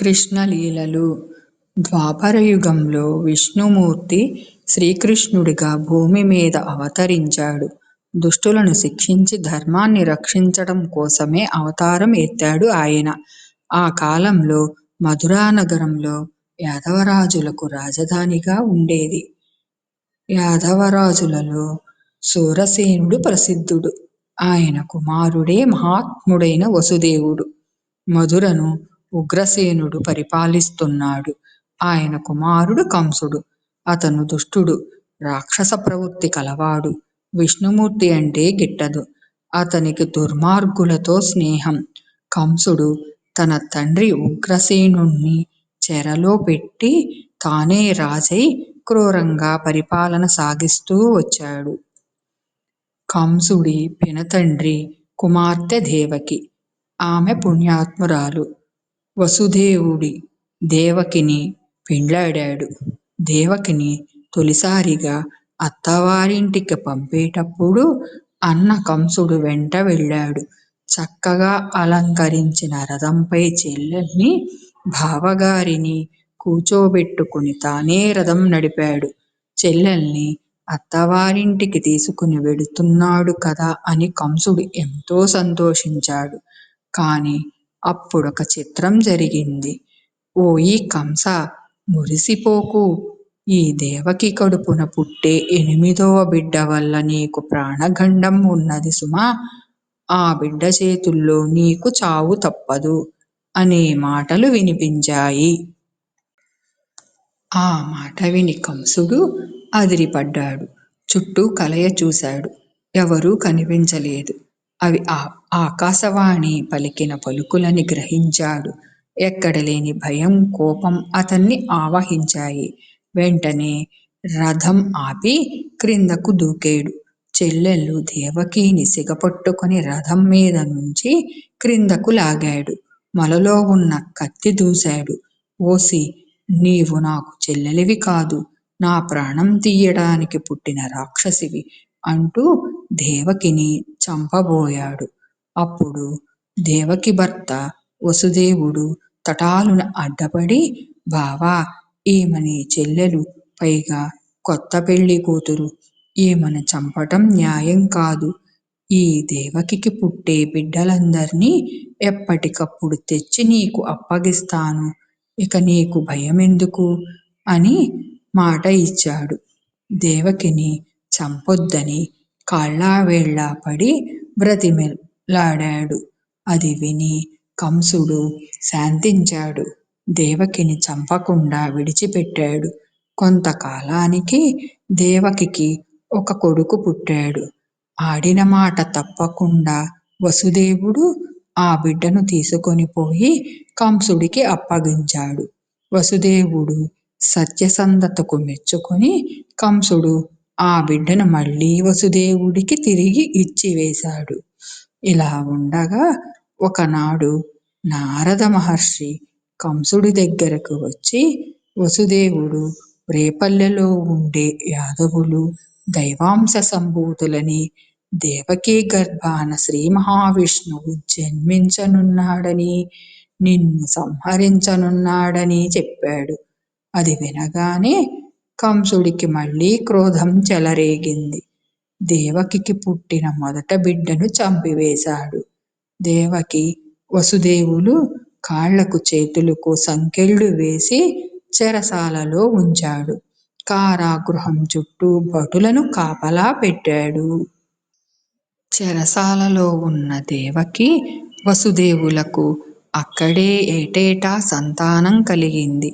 కృష్ణలీలలు ద్వాపరయుగంలో విష్ణుమూర్తి శ్రీకృష్ణుడిగా భూమి మీద అవతరించాడు. దుష్టులను శిక్షించి ధర్మాన్ని రక్షించడం కోసమే అవతారం ఎత్తాడు ఆయన. ఆ కాలంలో మధురా నగరంలో యాదవరాజులకు రాజధానిగా ఉండేది. యాదవరాజులలో సూరసేనుడు ప్రసిద్ధుడు. ఆయన కుమారుడే మహాత్ముడైన వసుదేవుడు. మధురను ఉగ్రసేనుడు పరిపాలిస్తున్నాడు. ఆయన కుమారుడు కంసుడు. అతను దుష్టుడు. రాక్షస ప్రవృత్తి కలవాడు. విష్ణుమూర్తి అంటే గిట్టదు. అతనికి దుర్మార్గులతో స్నేహం. కంసుడు తన తండ్రి ఉగ్రసేనుణ్ణి చెరలో పెట్టి తానే రాజై క్రూరంగా పరిపాలన సాగిస్తూ వచ్చాడు. కంసుడి పినతండ్రి కుమార్తె దేవకి. ఆమె పుణ్యాత్మురాలు. వసుదేవుడి దేవకిని పెండ్లాడాడు. దేవకిని తొలిసారిగా అత్తవారింటికి పంపేటప్పుడు అన్న కంసుడు వెంట వెళ్ళాడు. చక్కగా అలంకరించిన రథంపై చెల్లెల్ని, బావగారిని కూచోబెట్టుకుని తానే రథం నడిపాడు. చెల్లెల్ని అత్తవారింటికి తీసుకుని వెడుతున్నాడు కదా అని కంసుడు ఎంతో సంతోషించాడు. కాని అప్పుడొక చిత్రం జరిగింది. ఓయి కంసా! మురిసిపోకు. ఈ దేవకి కడుపున పుట్టే ఎనిమిదవ బిడ్డ వల్ల నీకు ప్రాణగండం ఉన్నది సుమా! ఆ బిడ్డ చేతుల్లో నీకు చావు తప్పదు అనే మాటలు వినిపించాయి. ఆ మాట విని కంసుడు అదిరిపడ్డాడు. చుట్టూ కలయ చూశాడు. ఎవరూ కనిపించలేదు. అవి ఆకాశవాణి పలికిన పలుకులని గ్రహించాడు. ఎక్కడలేని భయం, కోపం అతన్ని ఆవహించాయి. వెంటనే రథం ఆపి క్రిందకు దూకేడు. చెల్లెలు దేవకిని సిగపట్టుకుని రథం మీద నుంచి క్రిందకు లాగాడు. మొలలో ఉన్న కత్తి దూశాడు. ఓసి! నీవు నాకు చెల్లెలివి కాదు. నా ప్రాణం తీయడానికి పుట్టిన రాక్షసివి అంటూ దేవకిని చంపబోయాడు. అప్పుడు దేవకి భర్త వసుదేవుడు తటాలున అడ్డపడి బావా! ఈమె నీ చెల్లెలు. పైగా కొత్త పెళ్ళికూతురు. ఈమెను చంపటం న్యాయం కాదు. ఈ దేవకికి పుట్టే బిడ్డలందర్నీ ఎప్పటికప్పుడు తెచ్చి నీకు అప్పగిస్తాను. ఇక నీకు భయమెందుకు? అని మాట ఇచ్చాడు. దేవకిని చంపొద్దని కాళ్ళవేళ్ళా పడి బ్రతిమిలాడాడు. అది విని కంసుడు శాంతించాడు. దేవకిని చంపకుండా విడిచిపెట్టాడు. కొంతకాలానికి దేవకికి ఒక కొడుకు పుట్టాడు. ఆడిన మాట తప్పకుండా వసుదేవుడు ఆ బిడ్డను తీసుకొనిపోయి కంసుడికి అప్పగించాడు. వసుదేవుడు సత్యసంధతకు మెచ్చుకొని కంసుడు ఆ బిడ్డను మళ్ళీ వసుదేవుడికి తిరిగి ఇచ్చివేశాడు. ఇలా ఉండగా ఒకనాడు నారద మహర్షి కంసుడి దగ్గరకు వచ్చి వసుదేవుడు రేపల్లెలో ఉండే యాదవులు దైవాంశ సంభూతులని, దేవకీ గర్భాన శ్రీ మహావిష్ణువు జన్మించనున్నాడని నిన్ను సంహరించనున్నాడని చెప్పాడు. అది వినగానే కంసుడికి మళ్ళీ క్రోధం చెలరేగింది. దేవకికి పుట్టిన మొదట బిడ్డను చంపివేశాడు. దేవకి, వసుదేవులు కాళ్ళకు చేతులకు సంకెళ్ళు వేసి చెరసాలలో ఉంచాడు. కారాగృహం చుట్టూ భటులను కాపలా పెట్టాడు. చెరసాలలో ఉన్న దేవకి, వసుదేవులకు అక్కడే ఏటేటా సంతానం కలిగింది.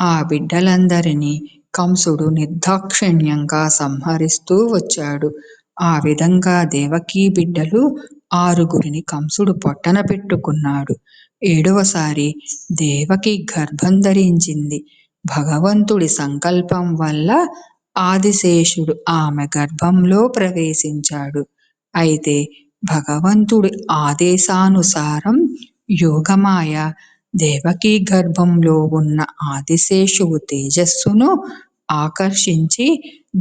ఆ బిడ్డలందరినీ కంసుడు నిర్దాక్షిణ్యంగా సంహరిస్తూ వచ్చాడు. ఆ విధంగా దేవకీ బిడ్డలు ఆరుగురిని కంసుడు పొట్టన పెట్టుకున్నాడు. ఏడవసారి దేవకి గర్భం ధరించింది. భగవంతుడి సంకల్పం వల్ల ఆదిశేషుడు ఆమె గర్భంలో ప్రవేశించాడు. అయితే భగవంతుడి ఆదేశానుసారం యోగమాయ దేవకి గర్భంలో ఉన్న ఆదిశేషువు తేజస్సును ఆకర్షించి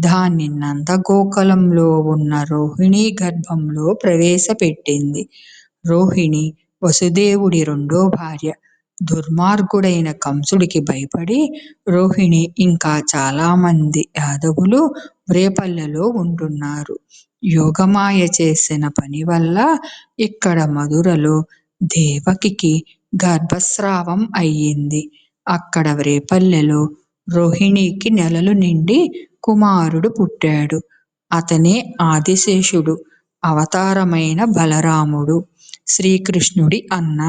దాన్ని నందగోకులంలో ఉన్న రోహిణీ గర్భంలో ప్రవేశపెట్టింది. రోహిణి వసుదేవుడి రెండో భార్య. దుర్మార్గుడైన కంసుడికి భయపడి రోహిణి ఇంకా చాలామంది యాదవులు రేపల్లెలో ఉంటున్నారు. యోగమాయ చేసిన పని వల్ల ఇక్కడ మధురలో దేవకికి గర్భస్రావం అయ్యింది. అక్కడ రేపల్లెలో రోహిణికి నెలలు నిండి కుమారుడు పుట్టాడు. అతనే ఆదిశేషుడు అవతారమైన బలరాముడు. శ్రీకృష్ణుడి అన్న.